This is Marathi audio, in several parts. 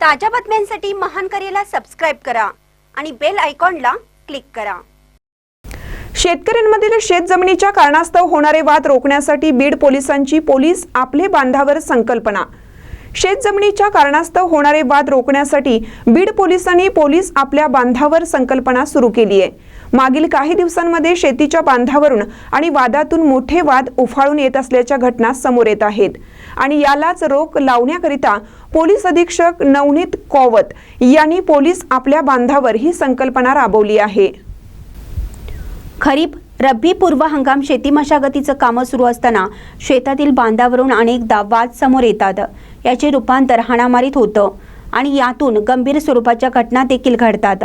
ताज्या बातम्यांसाठी महान करेला सबस्क्राईब करा आणि बेल आयकॉनला क्लिक करा. शेतकऱ्यांमधील शेत जमिनीच्या कारणास्तव होणारे वाद रोखण्यासाठी बीड पोलिसांची पोलीस आपले बांधावर संकल्पना. शेत जमिनीच्या कारणास्तव होणारे वाद रोखण्यासाठी बीड पोलिसांनी पोलीस आपल्या बांधावर संकल्पना सुरू केली आहे. मागील काही दिवसांमध्ये शेतीच्या बांधावरून आणि वादातून मोठे वाद उफाळून येत असल्याच्या घटना समोर येत आहेत. आणि यालाच रोख लावण्याकरिता पोलीस अधीक्षक नवनीत कौवत यांनी पोलीस आपल्या बांधावर ही संकल्पना राबवली आहे. खरीप रब्बी पूर्व हंगाम शेती मशागतीचं कामं सुरू असताना शेतातील बांधावरून अनेकदा वाद समोर येतात. याचे रूपांतर हाणामारीत होतं आणि यातून गंभीर स्वरूपाच्या घटना देखील घडतात.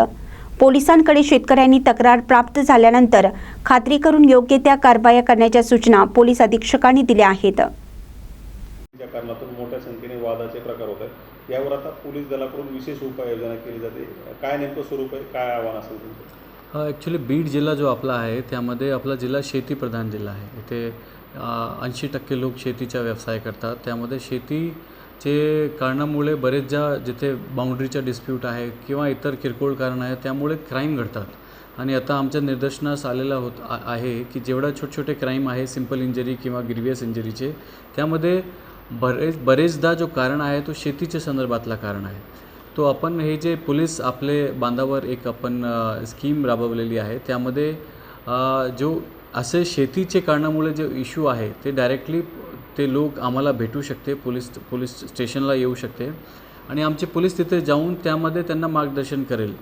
पोलिसांकडे शेतकऱ्यांनी तक्रार प्राप्त झाल्यानंतर खात्री करून योग्य त्या कारवाया करण्याच्या सूचना पोलीस अधीक्षकांनी दिल्या आहेत. कारणातून मोठ्या संख्येने वादाचे प्रकार होत आहेत. यावर आता पोलीस दलाकडून विशेष उपाययोजना केली जाते. काय नेमकं स्वरूप आहे? काय आव्हान असेल तुमचं? ॲक्च्युली बीड जिल्हा जो आपला आहे त्यामध्ये आपला जिल्हा शेतीप्रधान जिल्हा आहे. इथे ऐंशी टक्के लोक शेतीचा व्यवसाय करतात. त्यामध्ये जे कारणामुळे बरेच ज्या जिथे बाउंड्रीच्या डिस्प्यूट आहे किंवा इतर किरकोळ कारण आहे त्यामुळे क्राईम घडतात. आणि आता आमच्या निदर्शनास आलेला होत आ- आहे की जेवढा छोटे छोटे क्राईम आहे सिंपल इंजरी किंवा ग्रिवियस इंजरीचे त्यामध्ये बरेच बरेचदा जो कारण आहे तो शेतीच्या संदर्भातला कारण आहे. तो आपण हे जे पोलीस आपले बांधावर एक आपण स्कीम राबवलेली आहे त्यामध्ये जो असे शेतीचे कारणामुळे जे इश्यू आहे ते डायरेक्टली ते लोक आम्हाला भेटू शकते पोलीस पोलीस स्टेशनला येऊ शकते. आणि आमचे पोलीस तिथे जाऊन त्यामध्ये त्यांना मार्गदर्शन करेल.